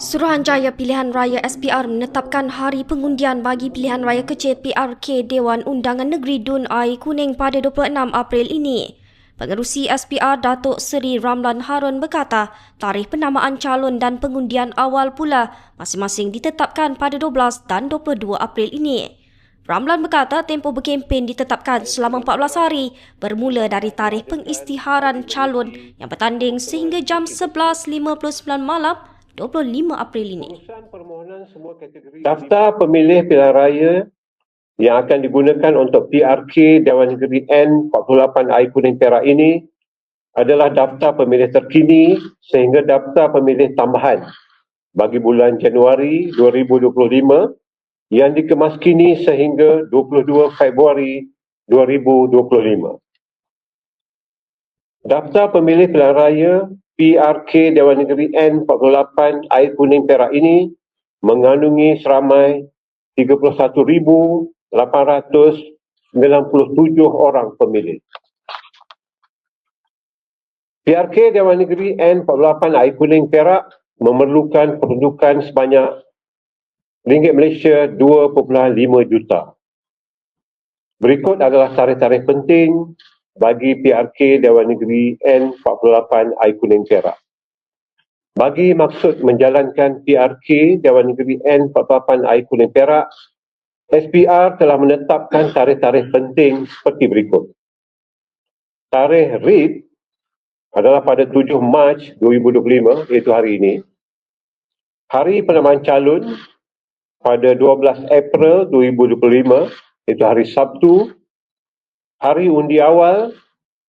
Suruhanjaya Pilihan Raya SPR menetapkan hari pengundian bagi pilihan raya kecil PRK Dewan Undangan Negeri Dun Ai Kuning pada 26 April ini. Pengerusi SPR Datuk Seri Ramlan Harun berkata, tarikh penamaan calon dan pengundian awal pula masing-masing ditetapkan pada 12 dan 22 April ini. Ramlan berkata tempoh berkempen ditetapkan selama 14 hari bermula dari tarikh pengisytiharan calon yang bertanding sehingga jam 11.59 malam 25 April ini. Daftar pemilih pilihan raya yang akan digunakan untuk PRK Dewan Negeri N48 Air Kuning Perak ini adalah daftar pemilih terkini sehingga daftar pemilih tambahan bagi bulan Januari 2025 yang dikemaskini sehingga 22 Februari 2025. Daftar pemilih pilihan raya PRK Dewan Negeri N48 Air Kuning Perak ini mengandungi seramai 31,897 orang pemilih. PRK Dewan Negeri N48 Air Kuning Perak memerlukan pendudukan sebanyak ringgit Malaysia 2.5 juta. Berikut adalah tarikh-tarikh penting bagi PRK Dewan Negeri N48 Air Kuning Perak. Bagi maksud menjalankan PRK Dewan Negeri N48 Air Kuning Perak, SPR telah menetapkan tarikh-tarikh penting seperti berikut. Tarikh RIP adalah pada 7 Mac 2025, iaitu hari ini. Hari penamaan calon pada 12 April 2025, iaitu hari Sabtu hari undi awal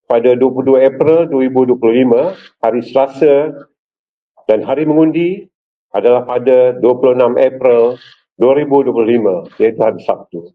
pada 22 April 2025, hari Selasa dan hari mengundi adalah pada 26 April 2025, iaitu hari Sabtu.